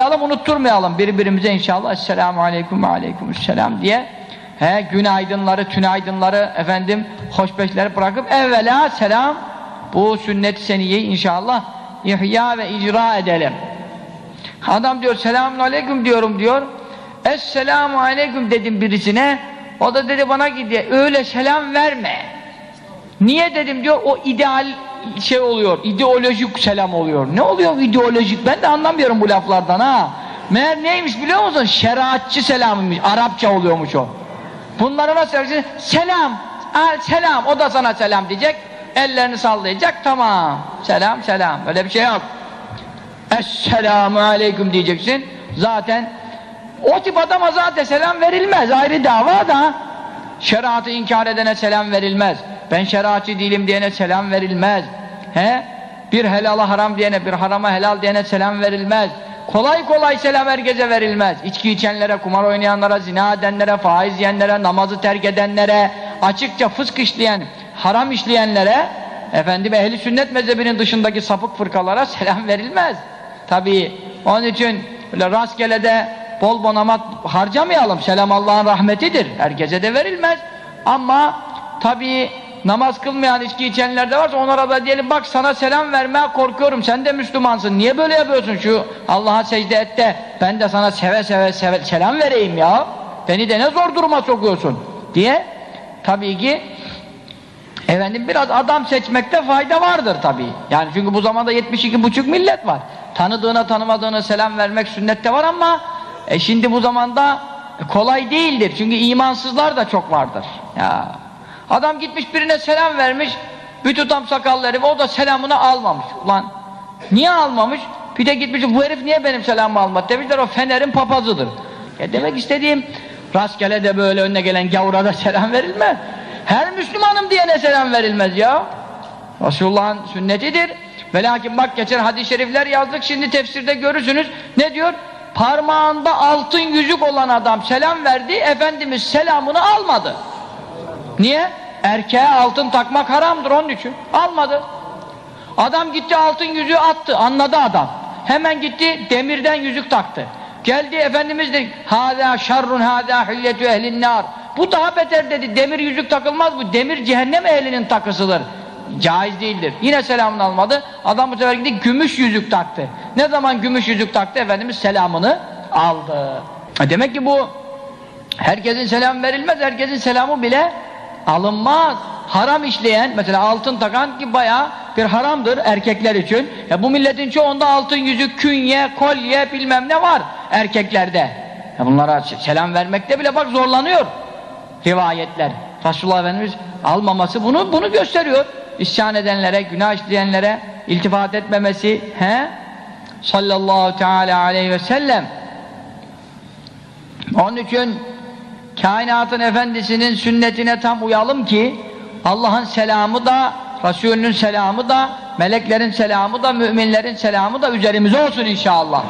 unutmayalım, unutturmayalım birbirimize inşallah. Esselamu aleyküm ve aleykümselam diye. He, günaydınları, tünaydınları, efendim, hoşbeşleri bırakıp evvela selam bu sünnet-i seniyeyi inşallah ihya ve icra edelim. Adam diyor selamun aleyküm diyorum diyor. Esselamu aleyküm dedim birisine. O da dedi bana gidiyor. Öyle selam verme. Niye dedim diyor o ideal şey oluyor. ideolojik selam oluyor. Ne oluyor ideolojik? Ben de anlamıyorum bu laflardan ha. Meğer neymiş biliyor musun? Şeriatçı selamıymış. Arapça oluyormuş o. Bunlara nasıl yapacaksın? Selam. Al, selam. O da sana selam diyecek. Ellerini sallayacak. Tamam. Selam selam. Öyle bir şey yok. Esselamu aleyküm diyeceksin. Zaten o tip adama zaten selam verilmez. Ayrı dava da şeriatı inkar edene selam verilmez. Ben şeriatçı değilim diyene selam verilmez. He? Bir helala haram diyene, bir harama helal diyene selam verilmez. Kolay kolay selam herkese verilmez. İçki içenlere, kumar oynayanlara, zina edenlere, faiz yiyenlere, namazı terk edenlere, açıkça fısk işleyen, haram işleyenlere, efendim ehli sünnet mezhebinin dışındaki sapık fırkalara selam verilmez. Tabii onun için böyle rastgele de bol bonamat harcamayalım. Selam Allah'ın rahmetidir. Herkese de verilmez. Ama tabii namaz kılmayan, içki içenler de varsa onlara da diyelim bak sana selam vermeye korkuyorum. Sen de Müslümansın. Niye böyle yapıyorsun şu Allah'a secde et de ben de sana seve seve, seve selam vereyim ya. Beni de ne zor duruma sokuyorsun diye tabii ki Efendim biraz adam seçmekte fayda vardır tabii. Yani çünkü bu zamanda 72 buçuk millet var. Tanıdığına tanımadığına selam vermek sünnette var ama e şimdi bu zamanda kolay değildir. Çünkü imansızlar da çok vardır. Ya adam gitmiş birine selam vermiş. Bir tutam sakallı herif o da selamını almamış. Ulan niye almamış? Bir de gitmiş bu herif niye benim selamımı almadı? Demişler o Fener'in papazıdır. Ya demek istediğim rastgele de böyle önüne gelen gavura da selam verilmez. Her Müslümanım diyene selam verilmez ya. Resulullah'ın sünnetidir. Ve lakin bak geçen hadis-i şerifler yazdık şimdi tefsirde görürsünüz. Ne diyor? Parmağında altın yüzük olan adam selam verdi. Efendimiz selamını almadı. Niye? Erkeğe altın takmak haramdır onun için. Almadı. Adam gitti altın yüzüğü attı. Anladı adam. Hemen gitti demirden yüzük taktı. Geldi Efendimiz dedi. Hâzâ şerrun hâzâ hülletü ehlin. Bu daha beter dedi. Demir yüzük takılmaz bu. Demir cehennem ehlinin takısıdır. Caiz değildir. Yine selamını almadı. Adam bu sefer gitti gümüş yüzük taktı. Ne zaman gümüş yüzük taktı Efendimiz selamını aldı. E Demek ki bu herkesin selam verilmez. Herkesin selamı bile alınmaz. Haram işleyen mesela altın takan ki bayağı bir haramdır erkekler için. Ya bu milletin çoğunda altın yüzük, künye, kolye bilmem ne var erkeklerde. Ya bunlara selam vermekte bile bak zorlanıyor rivayetler. Resulullah Efendimiz almaması bunu bunu gösteriyor. İsyan edenlere, günah işleyenlere iltifat etmemesi, he? Sallallahu teala aleyhi ve sellem. Onun için kainatın efendisinin sünnetine tam uyalım ki Allah'ın selamı da Resulünün selamı da meleklerin selamı da müminlerin selamı da üzerimize olsun inşallah.